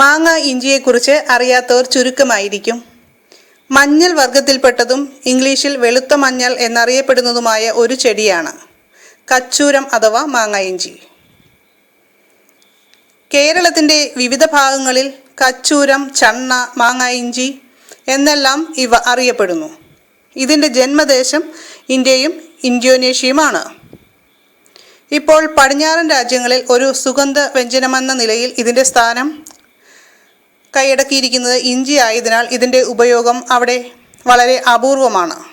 മാങ്ങ ഇഞ്ചിയെക്കുറിച്ച് അറിയാത്തവർ ചുരുക്കമായിരിക്കും. മഞ്ഞൾ വർഗത്തിൽപ്പെട്ടതും ഇംഗ്ലീഷിൽ വെളുത്ത മഞ്ഞൾ എന്നറിയപ്പെടുന്നതുമായ ഒരു ചെടിയാണ്. കച്ചൂരം അഥവാ മാങ്ങ ഇഞ്ചി. കേരളത്തിന്റെ വിവിധ ഭാഗങ്ങളിൽ കച്ചൂരം ചണ്ണ മാങ്ങ ഇഞ്ചി എന്നെല്ലാം ഇവ അറിയപ്പെടുന്നു. ഇതിന്റെ ജന്മദേശം ഇന്ത്യയും ഇന്തോനേഷ്യയുമാണ്. ഇപ്പോൾ പടിഞ്ഞാറൻ രാജ്യങ്ങളിൽ ഒരു സുഗന്ധ വ്യഞ്ജനമെന്ന നിലയിൽ ഇതിന്റെ സ്ഥാനം കൈയടക്കിയിരിക്കുന്നത് ഇഞ്ചി ആയതിനാൽ ഇതിന്റെ ഉപയോഗം അവിടെ വളരെ അപൂർവമാണ്.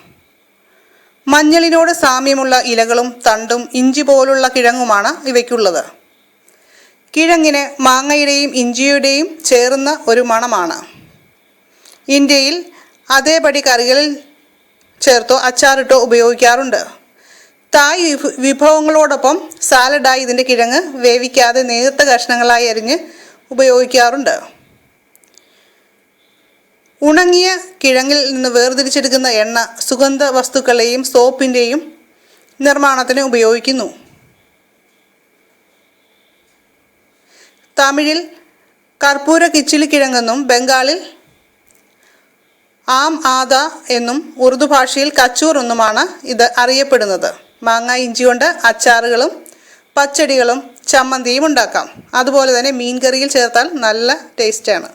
മഞ്ഞളിനോട് സാമ്യമുള്ള ഇലകളും തണ്ടും ഇഞ്ചി പോലുള്ള കിഴങ്ങുമാണ് ഇവയ്ക്കുള്ളത്. കിഴങ്ങിന് മാങ്ങയുടെയും ഇഞ്ചിയുടെയും ചേർന്ന ഒരു മണമാണ്. ഇന്ത്യയിൽ അതേപടി കറികളിൽ ചേർത്തോ അച്ചാറിട്ടോ ഉപയോഗിക്കാറുണ്ട്. തായ് വിഭ- വിഭവങ്ങളോടൊപ്പം സാലഡായി ഇതിന്റെ കിഴങ്ങ് വേവിക്കാതെ നേർത്ത കഷ്ണങ്ങളായി അരിഞ്ഞ് ഉപയോഗിക്കാറുണ്ട്. ഉണങ്ങിയ കിഴങ്ങിൽ നിന്ന് വേർതിരിച്ചെടുക്കുന്ന എണ്ണ സുഗന്ധ വസ്തുക്കളെയും സോപ്പിന്റെയും നിർമ്മാണത്തിന് ഉപയോഗിക്കുന്നു. തമിഴിൽ കർപ്പൂര കിച്ചിലി കിഴങ്ങെന്നും ബംഗാളിൽ ആം ആദ എന്നും ഉറുദു ഭാഷയിൽ കച്ചൂർ എന്നുമാണ് ഇത് അറിയപ്പെടുന്നത്. മാങ്ങ ഇഞ്ചി കൊണ്ട് അച്ചാറുകളും പച്ചടികളും ചമ്മന്തിയും ഉണ്ടാക്കാം. അതുപോലെ തന്നെ മീൻകറിയിൽ ചേർത്താൽ നല്ല ടേസ്റ്റാണ്.